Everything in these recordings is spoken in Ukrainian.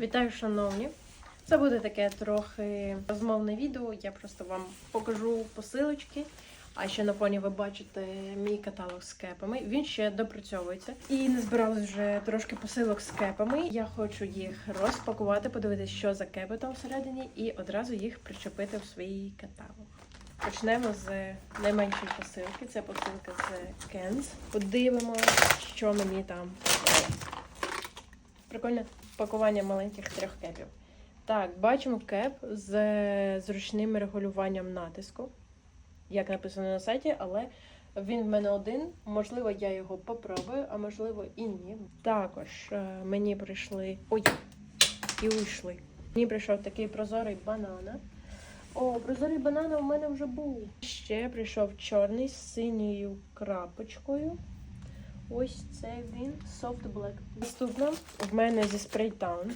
Вітаю, шановні! Це буде таке трохи розмовне відео. Я просто вам покажу посилочки. А ще на фоні ви бачите мій каталог з кепами. Він ще допрацьовується. І не збиралась вже трошки посилок з кепами. Я хочу їх розпакувати, подивитися, що за кепи там всередині, і одразу їх причепити в свій каталог. Почнемо з найменшої посилки. Це посилка з Ken's. Подивимося, що мені там. Прикольне пакування маленьких трьох кепів. Так, бачимо кеп з зручним регулюванням натиску, як написано на сайті, але він в мене один. Можливо, я його попробую, а можливо і ні. Також е, мені прийшли. Ой, і уйшли. Мені прийшов такий прозорий банана. О, прозорий банан у мене вже був. Ще прийшов чорний з синьою крапочкою. Ось це він Soft Black. Наступно в мене зі Spraytown.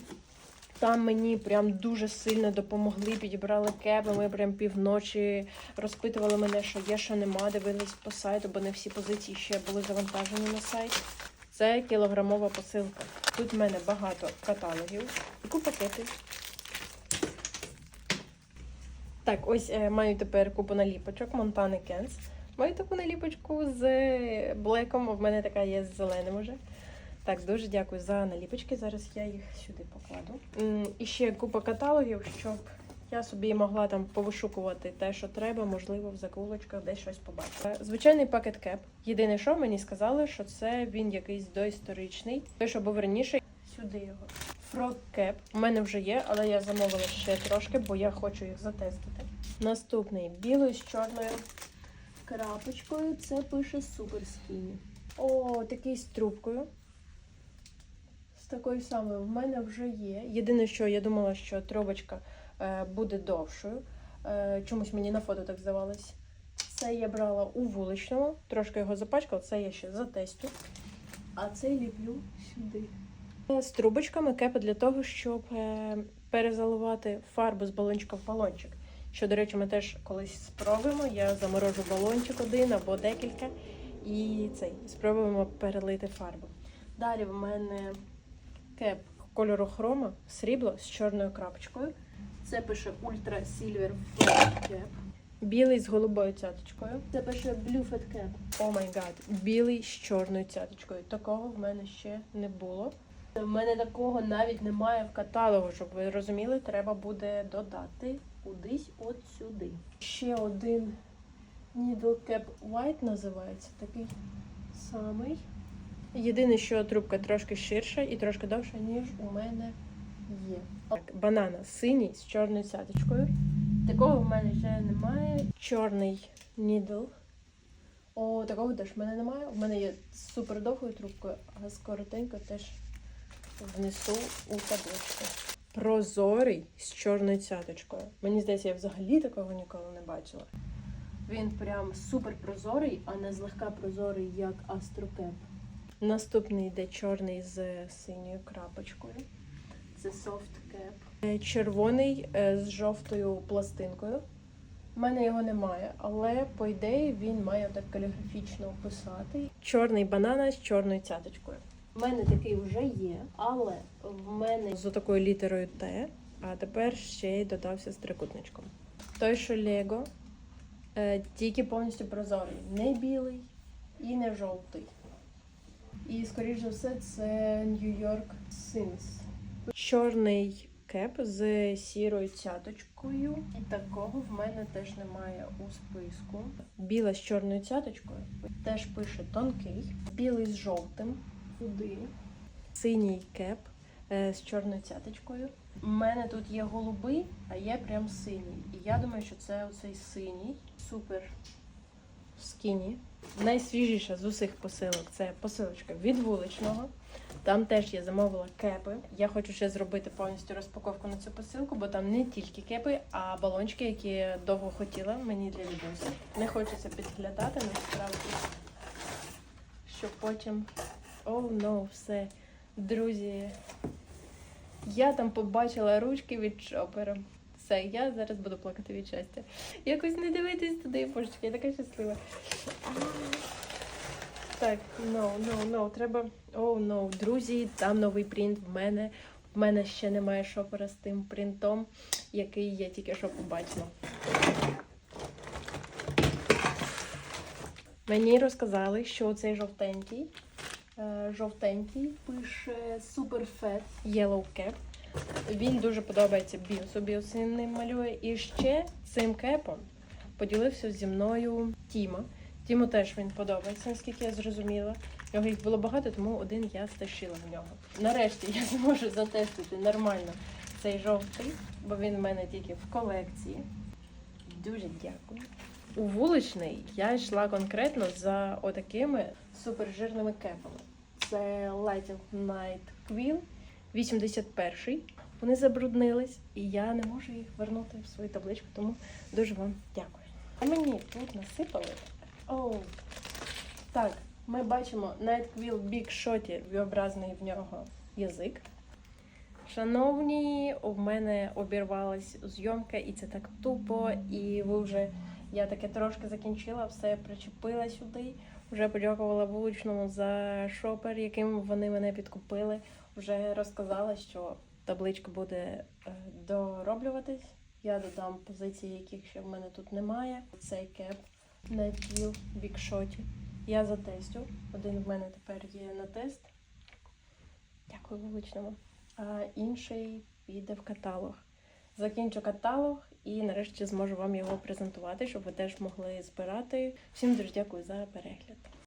Там мені прям дуже сильно допомогли, підібрали кеби. Ми прям півночі розпитували мене, що є, що нема, дивились по сайту, бо не всі позиції ще були завантажені на сайт. Це кілограмова посилка. Тут в мене багато каталогів і купа кепів. Так, ось е, маю тепер купу наліпочок Montana Kens. Маю таку наліпочку з блеком, в мене така є з зеленим уже. Так, дуже дякую за наліпочки. Зараз я їх сюди покладу. І ще купа каталогів, щоб я собі могла там повишукувати те, що треба, можливо, в закулочках десь щось побачити. Е, Звичайний пакет кеп. Єдине, що мені сказали, що це він якийсь доісторичний. Той, що був раніше, сюди його. Frog Cap у мене вже є, але я замовила ще трошки, бо я хочу їх затестити. Наступний білий з чорною крапочкою. Це пише Super Skinny. О, такий з трубкою. З такою самою в мене вже є. Єдине, що я думала, що трубочка е, буде довшою. Е, чомусь мені на фото так здавалось. Це я брала у вуличному, трошки його запачкала, це я ще затестю. А цей ліплю сюди. З трубочками кепи для того, щоб е, перезаливати фарбу з балончика в балончик. Що, до речі, ми теж колись спробуємо. Я заморожу балончик один або декілька, і цей спробуємо перелити фарбу. Далі в мене кеп кольору хрома, срібло з чорною крапочкою. Це пише Ultra Silver Flat Cap. Білий з голубою цяточкою. Це пише Blue Fat Cap. О май гад, білий з чорною цяточкою. Такого в мене ще не було. У мене такого навіть немає в каталогу, щоб ви розуміли, треба буде додати кудись от сюди. Ще один Needle Cap White називається, такий самий. Єдине, що трубка трошки ширша і трошки довша, ніж у мене є. Так, банана синій з чорною цяточкою. Такого в мене ще немає. Чорний Needle. О, такого теж в мене немає. У мене є з супер довгою трубкою, а з коротенькою теж внесу у табличку. Прозорий з чорною цяточкою. Мені здається, я взагалі такого ніколи не бачила. Він прям супер прозорий, а не злегка прозорий, як Астрокеп. Наступний йде чорний з синьою крапочкою. Це Soft Cap. Е, Червоний е, з жовтою пластинкою. У мене його немає, але по ідеї він має так каліграфічно писати. Чорний банана з чорною цяточкою. У мене такий вже є, але в мене з такою літерою Т, а тепер ще й додався з трикутничком. Той, що Лего, е, тільки повністю прозорий, не білий і не жовтий. І, скоріш за все, це York Sims. Чорний кеп з сірою цяточкою. І такого в мене теж немає у списку. Біла з чорною цяточкою. Теж пише тонкий. Білий з жовтим. Туди. Синій кеп е, з чорною цяточкою. У мене тут є голубий, а є прям синій. І я думаю, що це оцей синій. Супер скіні. Найсвіжіша з усіх посилок це посилочка від вуличного. Там теж я замовила кепи. Я хочу ще зробити повністю розпаковку на цю посилку, бо там не тільки кепи, а балончики, які я довго хотіла мені для відосів. Не хочеться підглядати насправді, щоб потім. Oh, no, все. Друзі. Я там побачила ручки від шопера. Все, я зараз буду плакати від щастя. Якось не дивитись туди, божечки, я така щаслива. Так, no, no, no, треба. Oh, no, друзі, там новий принт в мене. В мене ще немає шопера з тим принтом, який я тільки що побачила. Мені розказали, що цей жовтенький, жовтенький пише Super Fat Yellow Cap. Він дуже подобається Біосу. Біос ним малює. І ще цим кепом поділився зі мною Тіма. Тіму теж він подобається, наскільки я зрозуміла. Його їх було багато, тому один я стащила в нього. Нарешті я зможу затестити нормально цей жовтий, бо він в мене тільки в колекції. Дуже дякую. У вуличний я йшла конкретно за отакими супержирними кепами. Це Lighting Night Quill 81. Вони забруднились, і я не можу їх вернути в свою табличку, тому дуже вам дякую. А мені тут насипали. Оу. Так, ми бачимо Night Quill Big Shotty, виобразний в нього язик. Шановні, у мене обірвалась зйомка, і це так тупо. І ви вже я таке трошки закінчила, все причепила сюди. Вже подякувала вуличному за шопер, яким вони мене підкупили. Вже розказала, що табличка буде е, дороблюватись. Я додам позиції, яких ще в мене тут немає. Цей кеп Netview Big Shotty. Я затестю. Один в мене тепер є на тест. Дякую вуличному. А інший піде в каталог. Закінчу каталог і нарешті зможу вам його презентувати, щоб ви теж могли збирати. Всім дуже дякую за перегляд.